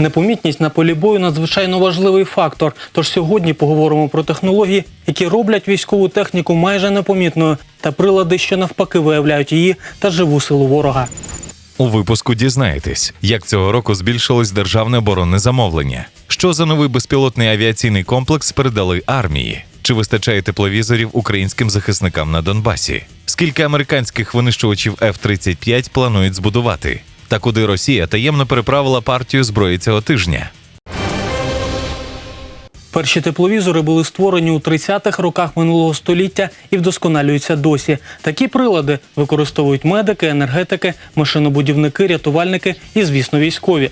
Непомітність на полі бою надзвичайно важливий фактор. Тож сьогодні поговоримо про технології, які роблять військову техніку майже непомітною, та прилади, що навпаки виявляють її та живу силу ворога. У випуску дізнаєтесь, як цього року збільшилось державне оборонне замовлення, що за новий безпілотний авіаційний комплекс передали армії, чи вистачає тепловізорів українським захисникам на Донбасі, скільки американських винищувачів F-35 планують збудувати, та куди Росія таємно переправила партію зброї цього тижня. Перші тепловізори були створені у 30-х роках минулого століття і вдосконалюються досі. Такі прилади використовують медики, енергетики, машинобудівники, рятувальники і, звісно, військові.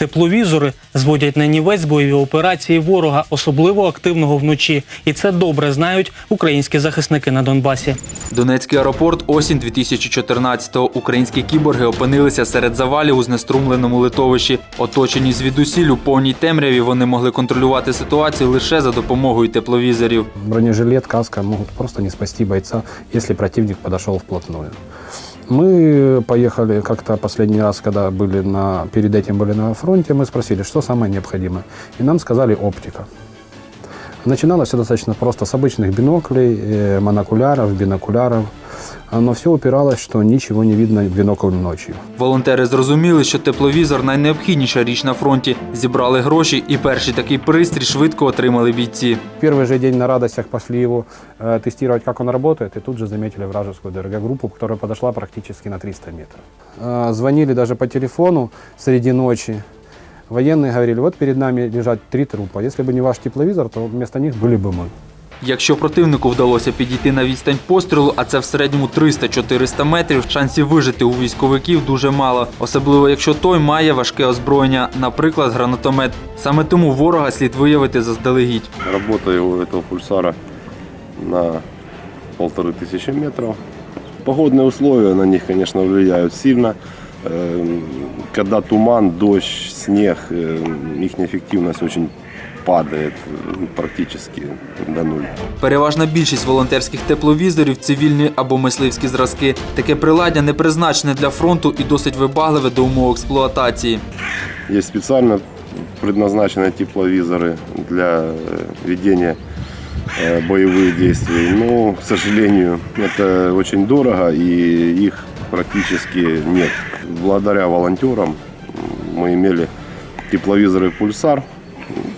Тепловізори зводять на нівець бойові операції ворога, особливо активного вночі, і це добре знають українські захисники на Донбасі. Донецький аеропорт осінь 2014-го. Українські кіборги опинилися серед завалів у знеструмленому литовищі. Оточені звідусіль у повній темряві вони могли контролювати ситуацію лише за допомогою тепловізорів. Бронежилет, каска могут просто не спасти бойца, если противник подошел вплотную. Мы поехали как-то последний раз, когда были на, перед этим были на фронте, мы спросили, что самое необходимое. И нам сказали оптика. Начиналось все достаточно просто с обычных биноклей, э, монокуляров, бинокуляров. Но все упиралось, что ничего не видно в бинокль ночью. Волонтери зрозуміли, що тепловізор найнеобхідніша річ на фронті. Зібрали гроші, і перший такий пристрій швидко отримали бійці. Первый же день на радостях пошли его э, тестировать, как он работает, и тут же заметили вражескую ДРГ-группу, которая подошла практически на 300 метров. Э, звонили даже по телефону среди ночи. Военные говорили, вот перед нами лежат три трупа. Если бы не ваш тепловизор, то вместо них были бы мы. Якщо противнику вдалося підійти на відстань пострілу, а це в середньому 300-400 метрів, шансів вижити у військовиків дуже мало, особливо якщо той має важке озброєння, наприклад, гранатомет. Саме тому ворога слід виявити заздалегідь. Работа у этого пульсара на полторы тысячи метров. Погодные условия на них, конечно, влияют сильно. Эм, Когда туман, дождь, снег, эм, их эффективность очень падает э, практически до нуля. Переважна більшість волонтерських тепловізорів цивільні або мисливські зразки. Таке приладдя не призначене для фронту і досить вибагливе до умов експлуатації. Есть специально предназначенные тепловизоры для э, ведения э, боевых действий. Но, к сожалению, это очень дорого и их практически нет. Благодаря волонтерам м, мы имели тепловизоры «Пульсар»,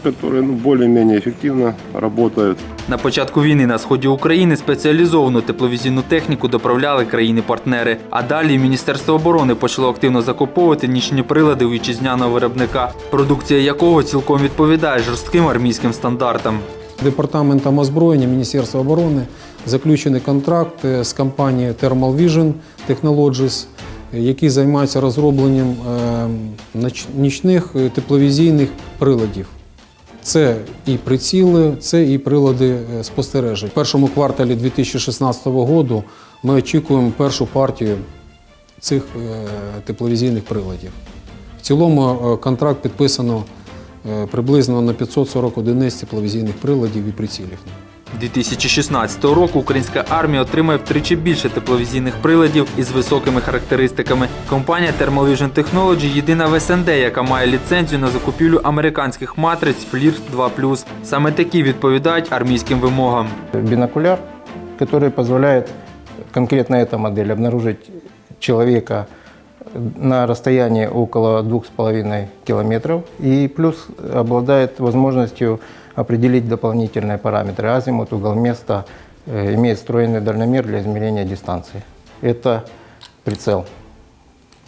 которые ну, более-менее эффективно работают. На початку війни на сході України спеціалізовану тепловізійну техніку доправляли країни-партнери. А далі Міністерство оборони почало активно закуповувати нічні прилади у вітчизняного виробника, продукція якого цілком відповідає жорстким армійським стандартам. Департаментом озброєння Міністерства оборони заключений контракт е, з компанією Thermal Vision Technologies, які займаються розробленням е, нічних е, тепловізійних приладів. Це і приціли, це і прилади е, спостережень. В першому кварталі 2016 року ми очікуємо першу партію цих е, тепловізійних приладів. В цілому е, контракт підписано приблизно на 540 одиниць тепловізійних приладів і прицілів. 2016 року українська армія отримає втричі більше тепловізійних приладів із високими характеристиками. Компанія Thermal Vision Technology єдина в СНД, яка має ліцензію на закупівлю американських матриць FLIR 2+. Саме такі відповідають армійським вимогам. бинокуляр, который позволяет конкретно эта модель обнаружить человека на расстоянии около 2,5 километров и плюс обладает возможностью определить дополнительные параметры азимут, угол места, э, имеет встроенный дальномер для измерения дистанции. Это прицел.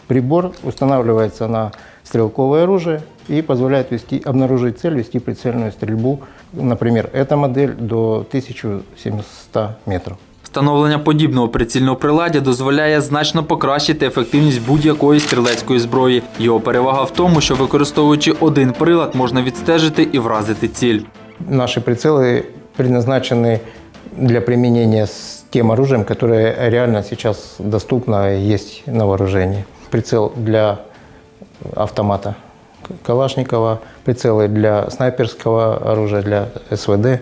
Прибор устанавливается на стрелковое оружие и позволяет вести, обнаружить цель, вести прицельную стрельбу. Например, эта модель до 1700 метров. Встановлення подібного прицільного приладдя дозволяє значно покращити ефективність будь-якої стрілецької зброї. Його перевага в тому, що використовуючи один прилад, можна відстежити і вразити ціль. Наши прицелы предназначены для применения с тем оружием, которое реально сейчас доступно и есть на вооружении. Прицел для автомата Калашникова, прицелы для снайперского оружия, для СВД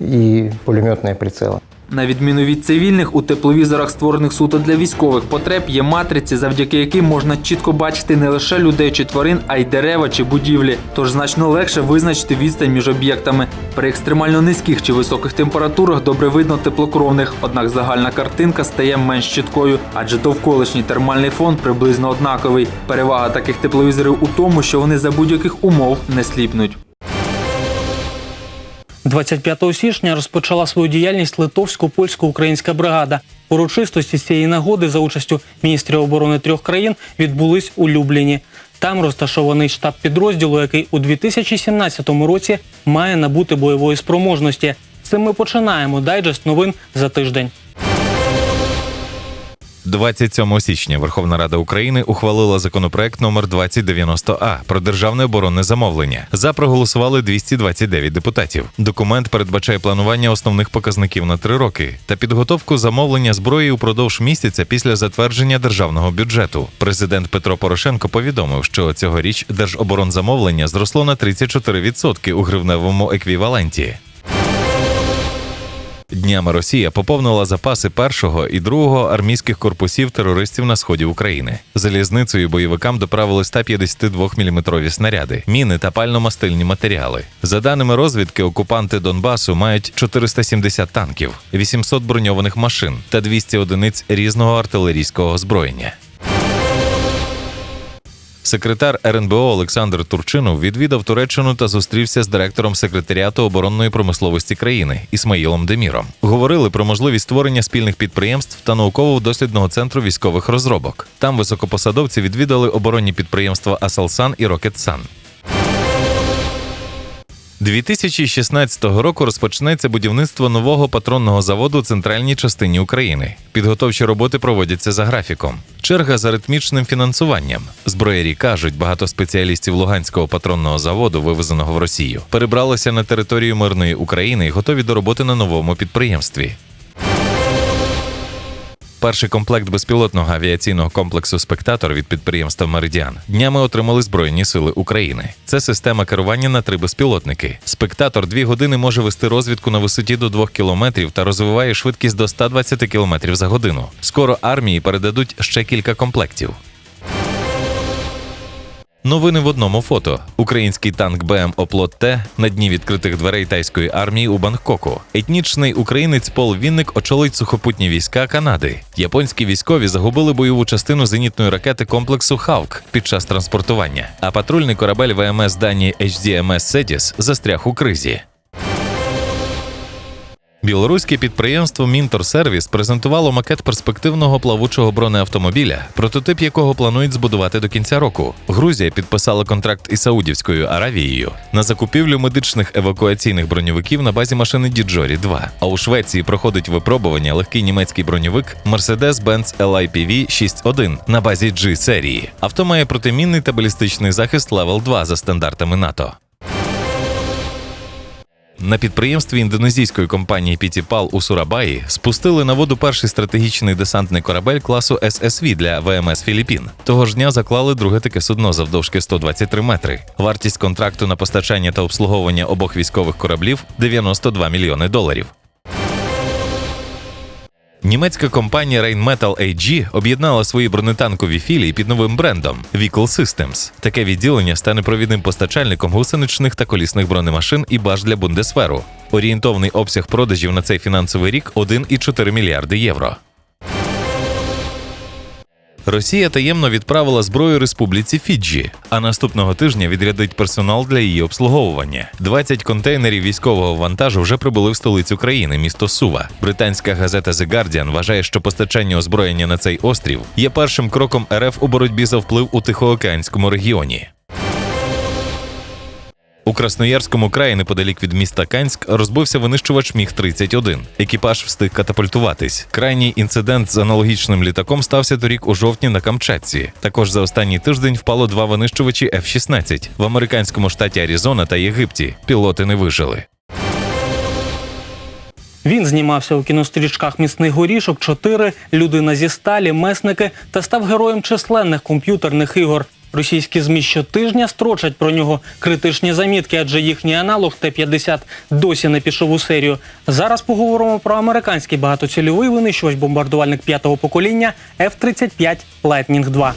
и пулеметные прицелы. На відміну від цивільних, у тепловізорах, створених суто для військових потреб, є матриці, завдяки яким можна чітко бачити не лише людей чи тварин, а й дерева чи будівлі. Тож значно легше визначити відстань між об'єктами. При екстремально низьких чи високих температурах добре видно теплокровних, однак загальна картинка стає менш чіткою, адже довколишній термальний фон приблизно однаковий. Перевага таких тепловізорів у тому, що вони за будь-яких умов не сліпнуть. 25 січня розпочала свою діяльність литовсько-польсько-українська бригада. Урочистості з цієї нагоди за участю міністрів оборони трьох країн відбулись у Любліні. Там розташований штаб підрозділу, який у 2017 році має набути бойової спроможності. З цим ми починаємо дайджест новин за тиждень. 27 січня Верховна Рада України ухвалила законопроект номер 2090А про державне оборонне замовлення. За проголосували 229 депутатів. Документ передбачає планування основних показників на три роки та підготовку замовлення зброї упродовж місяця після затвердження державного бюджету. Президент Петро Порошенко повідомив, що цьогоріч держоборонзамовлення зросло на 34% у гривневому еквіваленті. Днями Росія поповнила запаси першого і другого армійських корпусів терористів на сході України. Залізницею бойовикам доправили 152-мм снаряди, міни та пально-мастильні матеріали. За даними розвідки, окупанти Донбасу мають 470 танків, 800 броньованих машин та 200 одиниць різного артилерійського озброєння. Секретар РНБО Олександр Турчинов відвідав Туреччину та зустрівся з директором секретаріату оборонної промисловості країни Ісмаїлом Деміром. Говорили про можливість створення спільних підприємств та науково-дослідного центру військових розробок. Там високопосадовці відвідали оборонні підприємства Асалсан і Рокетсан. 2016 року розпочнеться будівництво нового патронного заводу у центральній частині України. Підготовчі роботи проводяться за графіком. Черга за ритмічним фінансуванням. Зброярі кажуть, багато спеціалістів Луганського патронного заводу, вивезеного в Росію, перебралися на територію мирної України і готові до роботи на новому підприємстві. Перший комплект безпілотного авіаційного комплексу Спектатор від підприємства Меридіан днями отримали Збройні сили України. Це система керування на три безпілотники. Спектатор дві години може вести розвідку на висоті до 2 кілометрів та розвиває швидкість до 120 кілометрів за годину. Скоро армії передадуть ще кілька комплектів. Новини в одному фото: український танк БМ Оплот Т на дні відкритих дверей тайської армії у Бангкоку. Етнічний українець Пол Вінник очолить сухопутні війська Канади. Японські військові загубили бойову частину зенітної ракети комплексу Хавк під час транспортування. А патрульний корабель ВМС Данії HDMS «Седіс» застряг у кризі. Білоруське підприємство Мінторсервіс презентувало макет перспективного плавучого бронеавтомобіля, прототип якого планують збудувати до кінця року. Грузія підписала контракт із Саудівською Аравією на закупівлю медичних евакуаційних броньовиків на базі машини Діджорі 2 А у Швеції проходить випробування легкий німецький броньовик Mercedes-Benz LIPV 6.1 на базі G серії. Авто має протимінний та балістичний захист Level 2 за стандартами НАТО. На підприємстві індонезійської компанії Пітіпал у Сурабаї спустили на воду перший стратегічний десантний корабель класу ССВ для ВМС Філіппін. Того ж дня заклали друге таке судно завдовжки 123 метри. Вартість контракту на постачання та обслуговування обох військових кораблів 92 мільйони доларів. Німецька компанія Rheinmetall AG об'єднала свої бронетанкові філії під новим брендом Vehicle Systems. Таке відділення стане провідним постачальником гусеничних та колісних бронемашин і баш для Бундесферу. Орієнтовний обсяг продажів на цей фінансовий рік 1,4 мільярди євро. Росія таємно відправила зброю республіці Фіджі, а наступного тижня відрядить персонал для її обслуговування. 20 контейнерів військового вантажу вже прибули в столицю країни, місто Сува. Британська газета The Guardian вважає, що постачання озброєння на цей острів є першим кроком РФ у боротьбі за вплив у Тихоокеанському регіоні. У Красноярському краї неподалік від міста Канськ розбився винищувач Міг 31 Екіпаж встиг катапультуватись. Крайній інцидент з аналогічним літаком стався торік у жовтні на Камчатці. Також за останній тиждень впало два винищувачі F-16 в американському штаті Аризона та Єгипті. Пілоти не вижили. Він знімався у кінострічках Міцний горішок 4, Людина зі сталі, месники та став героєм численних комп'ютерних ігор. Російські змі щотижня строчать про нього критичні замітки, адже їхній аналог Т-50 досі не пішов у серію. Зараз поговоримо про американський багатоцільовий винищувач бомбардувальник п'ятого покоління F-35 Lightning II.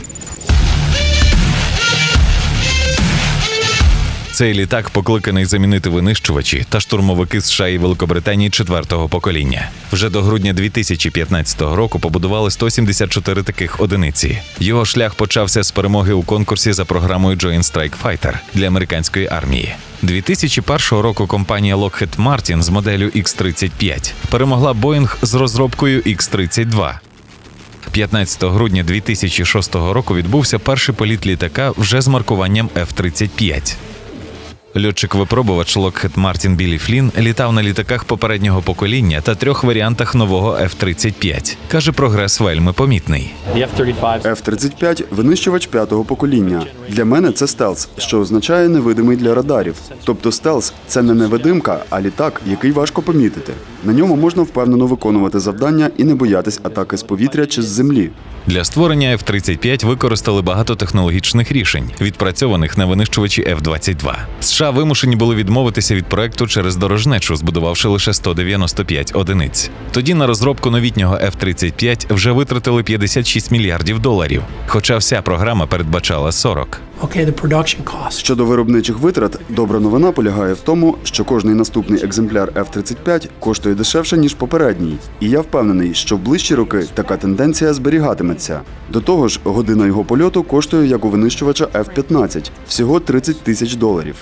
Цей літак покликаний замінити винищувачі та штурмовики США і Великобританії четвертого покоління. Вже до грудня 2015 року побудували 174 таких одиниці. Його шлях почався з перемоги у конкурсі за програмою Joint Strike Fighter для американської армії. 2001 року компанія Lockheed Martin з моделлю X-35 перемогла Boeing з розробкою X-32. 15 грудня 2006 року відбувся перший політ літака вже з маркуванням F-35. Льотчик-випробувач Lockheed Martin Білі Флін літав на літаках попереднього покоління та трьох варіантах нового F-35. Каже, прогрес вельми помітний. F-35 – винищувач п'ятого покоління. Для мене це стелс, що означає невидимий для радарів. Тобто стелс – це не невидимка, а літак, який важко помітити. На ньому можна впевнено виконувати завдання і не боятись атаки з повітря чи з землі. Для створення F-35 використали багато технологічних рішень, відпрацьованих на винищувачі F-22. США вимушені були відмовитися від проекту через дорожнечу, збудувавши лише 195 одиниць. Тоді на розробку новітнього F-35 вже витратили 56 мільярдів доларів, хоча вся програма передбачала 40. Okay, the production. Щодо виробничих витрат, добра новина полягає в тому, що кожний наступний екземпляр F-35 коштує дешевше, ніж попередній. І я впевнений, що в ближчі роки така тенденція зберігатиметься. До того ж, година його польоту коштує як у винищувача F-15 – всього 30 тисяч доларів.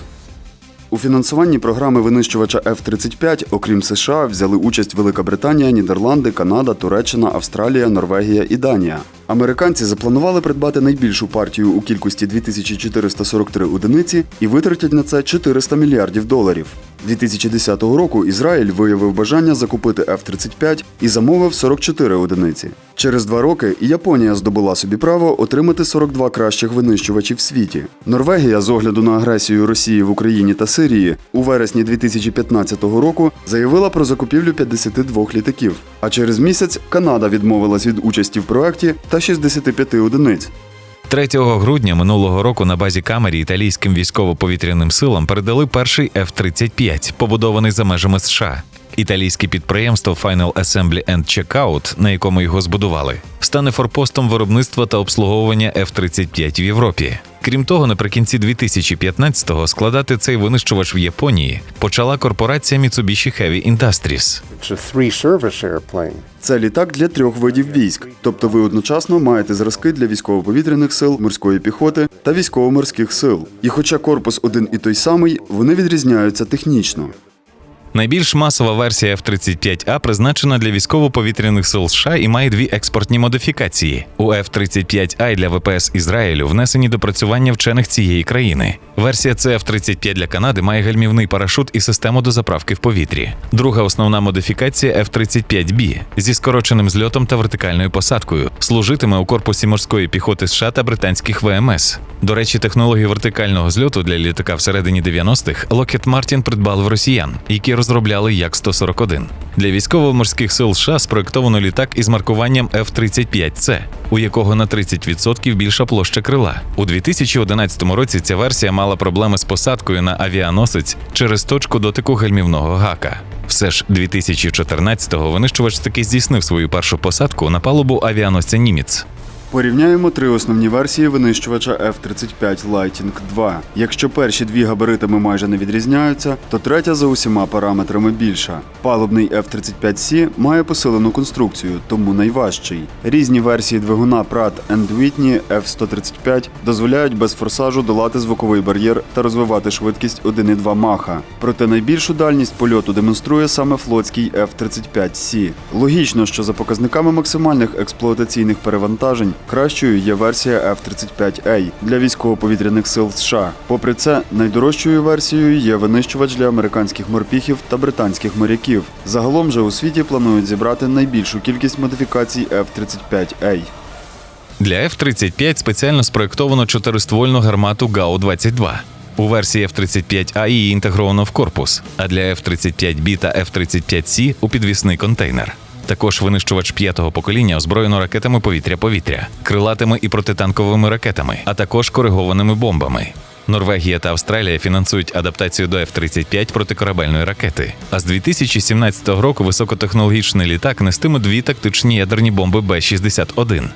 У фінансуванні програми винищувача F-35, окрім США, взяли участь Велика Британія, Нідерланди, Канада, Туреччина, Австралія, Норвегія і Данія. Американці запланували придбати найбільшу партію у кількості 2443 одиниці і витратять на це 400 мільярдів доларів. 2010 року Ізраїль виявив бажання закупити F-35 і замовив 44 одиниці. Через два роки Японія здобула собі право отримати 42 кращих винищувачі в світі. Норвегія, з огляду на агресію Росії в Україні та Сирії, у вересні 2015 року заявила про закупівлю 52 літаків. А через місяць Канада відмовилась від участі в проекті та 65 одиниць. 3 грудня минулого року на базі Камері італійським військово-повітряним силам передали перший F-35, побудований за межами США. Італійське підприємство Final Assembly and Checkout, на якому його збудували, стане форпостом виробництва та обслуговування F-35 в Європі. Крім того, наприкінці 2015-го складати цей винищувач в Японії почала корпорація Mitsubishi Heavy Industries. Це літак для трьох видів військ, тобто ви одночасно маєте зразки для військово-повітряних сил, морської піхоти та військово-морських сил. І хоча корпус один і той самий, вони відрізняються технічно. Найбільш масова версія F-35A призначена для військово-повітряних сил США і має дві експортні модифікації. У F-35I для ВПС Ізраїлю внесені допрацювання вчених цієї країни. Версія CF-35 для Канади має гальмівний парашут і систему дозаправки в повітрі. Друга основна модифікація F-35B зі скороченим зльотом та вертикальною посадкою служитиме у корпусі морської піхоти США та британських ВМС. До речі, технологію вертикального зльоту для літака всередині 90-х Lockheed Martin придбали в росіян, які розробляли Як-141. Для військово-морських сил США спроектовано літак із маркуванням F-35C, у якого на 30% більша площа крила. У 2011 році ця версія мала проблеми з посадкою на авіаносець через точку дотику гальмівного гака. Все ж 2014-го винищувач таки здійснив свою першу посадку на палубу авіаносця Німець. Порівняємо три основні версії винищувача F-35 Lightning 2. Якщо перші дві габаритами майже не відрізняються, то третя за усіма параметрами більша. Палубний F-35C має посилену конструкцію, тому найважчий. Різні версії двигуна Pratt Whitney F-135 дозволяють без форсажу долати звуковий бар'єр та розвивати швидкість 1,2 маха. Проте найбільшу дальність польоту демонструє саме флотський F-35C. Логічно, що за показниками максимальних експлуатаційних перевантажень кращою є версія F-35A для військово-повітряних сил США. Попри це, найдорожчою версією є винищувач для американських морпіхів та британських моряків. Загалом же у світі планують зібрати найбільшу кількість модифікацій F-35A. Для F-35 спеціально спроєктовано чотириствольну гармату ГАУ-22. У версії F-35A її інтегровано в корпус, а для F-35B та F-35C у підвісний контейнер. Також винищувач п'ятого покоління озброєно ракетами повітря-повітря, крилатими і протитанковими ракетами, а також коригованими бомбами. Норвегія та Австралія фінансують адаптацію до F-35 протикорабельної ракети. А з 2017 року високотехнологічний літак нестиме дві тактичні ядерні бомби Б-61.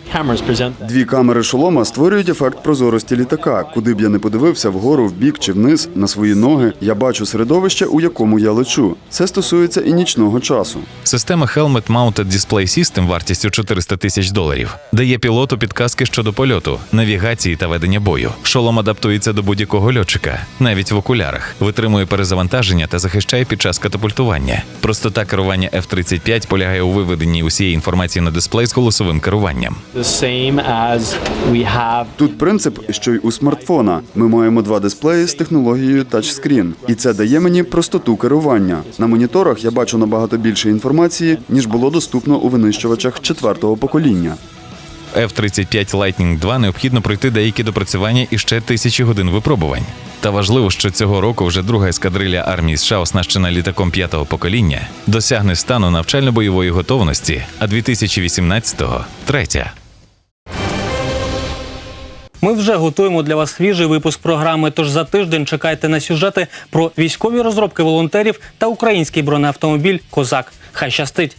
Дві камери шолома створюють ефект прозорості літака. Куди б я не подивився, вгору, вбік чи вниз, на свої ноги, я бачу середовище, у якому я лечу. Це стосується і нічного часу. Система Helmet Mounted Display System вартістю 400 тисяч доларів дає пілоту підказки щодо польоту, навігації та ведення бою. Шолом адаптується до будь-якого льотчика, навіть в окулярах, витримує перезавантаження та захищає під час катапультування. Простота керування F-35 полягає у виведенні усієї інформації на дисплей з голосовим керуванням. Тут принцип, що й у смартфона. Ми маємо два дисплеї з технологією тачскрін, і це дає мені простоту керування. На моніторах я бачу набагато більше інформації, ніж було доступно у винищувачах четвертого покоління. F-35 Lightning 2 необхідно пройти деякі допрацювання і ще тисячі годин випробувань. Та важливо, що цього року вже друга ескадрилья армії США, оснащена літаком п'ятого покоління, досягне стану навчально-бойової готовності, а 2018-го – третя. Ми вже готуємо для вас свіжий випуск програми. Тож за тиждень чекайте на сюжети про військові розробки волонтерів та український бронеавтомобіль Козак. Хай щастить!